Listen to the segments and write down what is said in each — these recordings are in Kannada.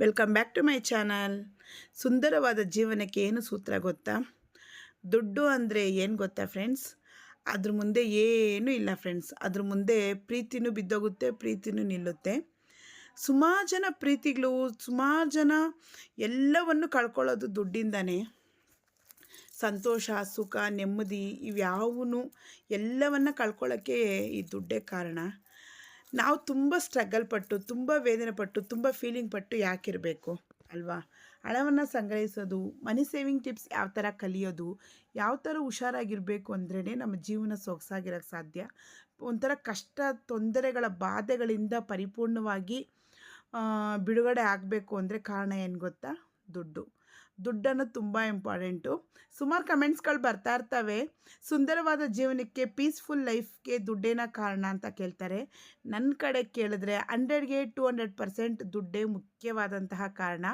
Welcome back to my channel ಸುಂದರವಾದ ಜೀವನಕ್ಕೆ ಏನು ಸೂತ್ರ ಗೊತ್ತಾ? ದುಡ್ಡು ಅಂದರೆ ಏನು ಗೊತ್ತಾ ಫ್ರೆಂಡ್ಸ್ ಅದ್ರ ಮುಂದೆ ಏನೂ ಇಲ್ಲ ಫ್ರೆಂಡ್ಸ್ ಅದ್ರ ಮುಂದೆ ಪ್ರೀತಿನೂ ಬಿದ್ದೋಗುತ್ತೆ, ಪ್ರೀತಿನೂ ನಿಲ್ಲುತ್ತೆ. ಸುಮಾರು ಜನ ಪ್ರೀತಿಗಳು, ಸುಮಾರು ಜನ ಎಲ್ಲವನ್ನು ಕಳ್ಕೊಳ್ಳೋದು ದುಡ್ಡಿಂದನೇ. ಸಂತೋಷ, ಸುಖ, ನೆಮ್ಮದಿ ಇವ್ಯಾವೂ ಎಲ್ಲವನ್ನು ಕಳ್ಕೊಳ್ಳೋಕ್ಕೆ ಈ ದುಡ್ಡೇ ಕಾರಣ. ನಾವು ತುಂಬ ಸ್ಟ್ರಗಲ್ ಪಟ್ಟು, ತುಂಬ ವೇದನೆ ಪಟ್ಟು, ತುಂಬ ಫೀಲಿಂಗ್ ಪಟ್ಟು ಯಾಕಿರಬೇಕು, ಅಲ್ವಾ? ಹಣವನ್ನು ಸಂಗ್ರಹಿಸೋದು ಮನಿ ಸೇವಿಂಗ್ ಟಿಪ್ಸ್ ಯಾವ ಥರ ಕಲಿಯೋದು, ಯಾವ ಥರ ಹುಷಾರಾಗಿರಬೇಕು ಅಂದ್ರೇ ನಮ್ಮ ಜೀವನ ಸೊಗಸಾಗಿರೋಕ್ಕೆ ಸಾಧ್ಯ. ಒಂಥರ ಕಷ್ಟ, ತೊಂದರೆಗಳ ಬಾಧೆಗಳಿಂದ ಪರಿಪೂರ್ಣವಾಗಿ ಬಿಡುಗಡೆ ಆಗಬೇಕು ಅಂದರೆ ಕಾರಣ ಏನು ಗೊತ್ತಾ? ದುಡ್ಡು. ದುಡ್ಡನ್ನು ತುಂಬ ಇಂಪಾರ್ಟೆಂಟು. ಸುಮಾರು ಕಮೆಂಟ್ಸ್ಗಳು ಬರ್ತಾ ಇರ್ತವೆ. ಸುಂದರವಾದ ಜೀವನಕ್ಕೆ ಪೀಸ್ಫುಲ್ ಲೈಫ್ಗೆ ದುಡ್ಡೇನ ಕಾರಣ ಅಂತ ಕೇಳ್ತಾರೆ. ನನ್ನ ಕಡೆ ಕೇಳಿದ್ರೆ ಹಂಡ್ರೆಡ್ಗೆ ಟು ಹಂಡ್ರೆಡ್ ಪರ್ಸೆಂಟ್ ದುಡ್ಡೇ ಮುಖ್ಯವಾದಂತಹ ಕಾರಣ.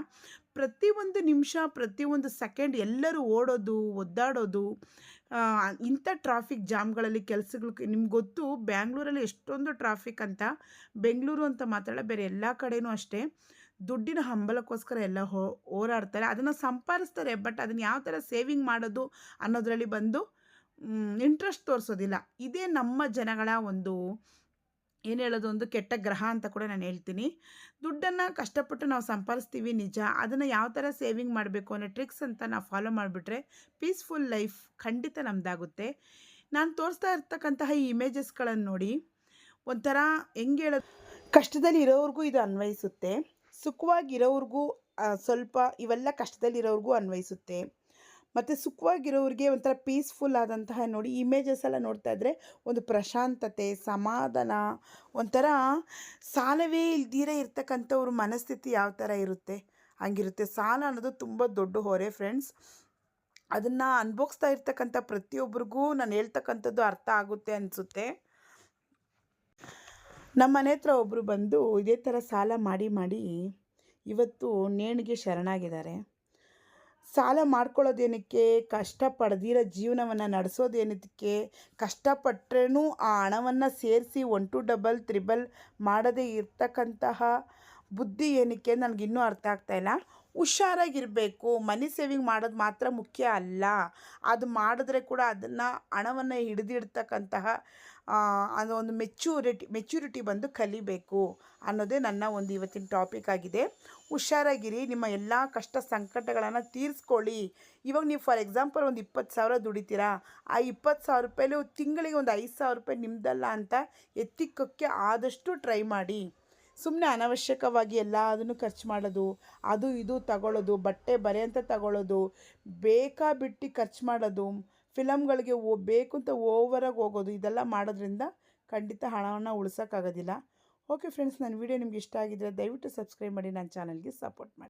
ಪ್ರತಿಯೊಂದು ನಿಮಿಷ ಪ್ರತಿಯೊಂದು ಸೆಕೆಂಡ್ ಎಲ್ಲರೂ ಓಡೋದು, ಒದ್ದಾಡೋದು ಇಂಥ ಟ್ರಾಫಿಕ್ ಜಾಮ್ಗಳಲ್ಲಿ ಕೆಲಸಗಳು ನಿಮ್ಗೆ ಗೊತ್ತು ಬ್ಯಾಂಗ್ಳೂರಲ್ಲಿ ಎಷ್ಟೊಂದು ಟ್ರಾಫಿಕ್ ಅಂತ, ಬೆಂಗಳೂರು ಅಂತ ಮಾತಾಡೋ ಬೇರೆ ಎಲ್ಲ ಕಡೆಯೂ ಅಷ್ಟೇ. ದುಡ್ಡಿನ ಹಂಬಲಕ್ಕೋಸ್ಕರ ಎಲ್ಲ ಹೋ, ಹೋರಾಡ್ತಾರೆ. ಅದನ್ನು ಸಂಪಾದಿಸ್ತಾರೆ ಬಟ್ ಅದನ್ನು ಯಾವ ಥರ ಸೇವಿಂಗ್ ಮಾಡೋದು ಅನ್ನೋದರಲ್ಲಿ ಬಂದು ಇಂಟ್ರೆಸ್ಟ್ ತೋರಿಸೋದಿಲ್ಲ. ಇದೇ ನಮ್ಮ ಜನಗಳ ಒಂದು, ಏನು ಹೇಳೋದು, ಒಂದು ಕೆಟ್ಟ ಗ್ರಹ ಅಂತ ಕೂಡ ನಾನು ಹೇಳ್ತೀನಿ. ದುಡ್ಡನ್ನು ಕಷ್ಟಪಟ್ಟು ನಾವು ಸಂಪಾದಿಸ್ತೀವಿ, ನಿಜ. ಅದನ್ನು ಯಾವ ಥರ ಸೇವಿಂಗ್ ಮಾಡಬೇಕು ಅನ್ನೋ ಟ್ರಿಕ್ಸ್ ಅಂತ ನಾವು ಫಾಲೋ ಮಾಡಿಬಿಟ್ರೆ ಪೀಸ್ಫುಲ್ ಲೈಫ್ ಖಂಡಿತ ನಮ್ಮದಾಗುತ್ತೆ ನಾನು ತೋರಿಸ್ತಾ ಇರ್ತಕ್ಕಂತಹ ಈ ಇಮೇಜಸ್ಗಳನ್ನು ನೋಡಿ ಒಂಥರ ಹೆಂಗೆ ಹೇಳೋದು ಕಷ್ಟದಲ್ಲಿ ಇರೋವ್ರಿಗೂ ಇದು ಅನ್ವಯಿಸುತ್ತೆ. ಸುಖವಾಗಿರೋವ್ರಿಗೂ ಸ್ವಲ್ಪ ಇವೆಲ್ಲ ಕಷ್ಟದಲ್ಲಿರೋವ್ರಿಗೂ ಅನ್ವಯಿಸುತ್ತೆ. ಮತ್ತು ಸುಖವಾಗಿರೋರಿಗೆ ಒಂಥರ ಪೀಸ್ಫುಲ್ ಆದಂತಹ ನೋಡಿ ಇಮೇಜಸ್ ಎಲ್ಲ ನೋಡ್ತಾ ಇದ್ದರೆ ಒಂದು ಪ್ರಶಾಂತತೆ, ಸಮಾಧಾನ, ಒಂಥರ ಸಾಲವೇ ಇಲ್ದಿರೇ ಇರ್ತಕ್ಕಂಥವ್ರ ಮನಸ್ಥಿತಿ ಯಾವ ಥರ ಇರುತ್ತೆ? ಹಂಗಿರುತ್ತೆ. ಸಾಲ ಅನ್ನೋದು ತುಂಬ ದೊಡ್ಡ ಹೊರೆ ಫ್ರೆಂಡ್ಸ್ ಅದನ್ನು ಅನುಭವಿಸ್ತಾ ಇರ್ತಕ್ಕಂಥ ಪ್ರತಿಯೊಬ್ಬರಿಗೂ ನಾನು ಹೇಳ್ತಕ್ಕಂಥದ್ದು ಅರ್ಥ ಆಗುತ್ತೆ ಅನಿಸುತ್ತೆ. ನಮ್ಮ ಮನೆ ಹತ್ರ ಒಬ್ಬರು ಬಂದು ಇದೇ ಥರ ಸಾಲ ಮಾಡಿ ಮಾಡಿ ಇವತ್ತು ನೇಣಿಗೆ ಶರಣಾಗಿದ್ದಾರೆ. ಸಾಲ ಮಾಡ್ಕೊಳ್ಳೋದೇನಕ್ಕೆ? ಕಷ್ಟ ಪಡೆದಿರೋ ಜೀವನವನ್ನು ನಡೆಸೋದೇನಕ್ಕೆ? ಕಷ್ಟಪಟ್ಟರೂ ಆ ಹಣವನ್ನು ಸೇರಿಸಿ ಒನ್ ಟು ಡಬಲ್ ತ್ರಿಬಲ್ ಮಾಡದೇ ಇರ್ತಕ್ಕಂತಹ ಬುದ್ಧಿ ಏನಕ್ಕೆ ನನಗಿನ್ನೂ ಅರ್ಥ ಆಗ್ತಾ ಇಲ್ಲ. ಹುಷಾರಾಗಿರಬೇಕು. ಮನಿ ಸೇವಿಂಗ್ ಮಾಡೋದು ಮಾತ್ರ ಮುಖ್ಯ ಅಲ್ಲ. ಅದು ಮಾಡಿದ್ರೆ ಕೂಡ ಅದನ್ನು ಹಣವನ್ನು ಹಿಡಿದಿಡ್ತಕ್ಕಂತಹ ಒಂದು ಮೆಚ್ಯೂರಿಟಿ ಮೆಚ್ಯೂರಿಟಿ ಬಂದು ಕಲಿಬೇಕು ಅನ್ನೋದೇ ನನ್ನ ಒಂದು ಇವತ್ತಿನ ಟಾಪಿಕ್ ಆಗಿದೆ. ಹುಷಾರಾಗಿರಿ. ನಿಮ್ಮ ಎಲ್ಲ ಕಷ್ಟ ಸಂಕಟಗಳನ್ನು ತೀರಿಸ್ಕೊಳ್ಳಿ. ಇವಾಗ ನೀವು ಫಾರ್ ಎಕ್ಸಾಂಪಲ್ ಒಂದು ಇಪ್ಪತ್ತು ಸಾವಿರ ದುಡಿತೀರಾ? ಆ ಇಪ್ಪತ್ತು ಸಾವಿರ ರೂಪಾಯಲ್ಲಿ ತಿಂಗಳಿಗೆ ಒಂದು ಐದು ಸಾವಿರ ರೂಪಾಯಿ ನಿಮ್ಮದಲ್ಲ ಅಂತ ಎತ್ತಿಕ್ಕೋಕ್ಕೆ ಆದಷ್ಟು ಟ್ರೈ ಮಾಡಿ. ಸುಮ್ಮನೆ ಅನವಶ್ಯಕವಾಗಿ ಎಲ್ಲ ಅದನ್ನು ಖರ್ಚು ಮಾಡೋದು, ಅದು ಇದು ತಗೊಳ್ಳೋದು, ಬಟ್ಟೆ ಬರೆ ಅಂತ ತಗೊಳ್ಳೋದು, ಬೇಕಾ ಬಿಟ್ಟು ಖರ್ಚು ಮಾಡೋದು ಫಿಲಮ್ಗಳಿಗೆ ಓ ಬೇಕು ಅಂತ ಓವರಾಗಿ ಹೋಗೋದು, ಇದೆಲ್ಲ ಮಾಡೋದ್ರಿಂದ ಖಂಡಿತ ಹಣವನ್ನು ಉಳಿಸೋಕ್ಕಾಗೋದಿಲ್ಲ. ಓಕೆ ಫ್ರೆಂಡ್ಸ್ ನನ್ನ ವೀಡಿಯೋ ನಿಮ್ಗೆ ಇಷ್ಟ ಆಗಿದ್ದರೆ ದಯವಿಟ್ಟು ಸಬ್ಸ್ಕ್ರೈಬ್ ಮಾಡಿ, ನನ್ನ ಚಾನಲ್ಗೆ ಸಪೋರ್ಟ್ ಮಾಡಿ.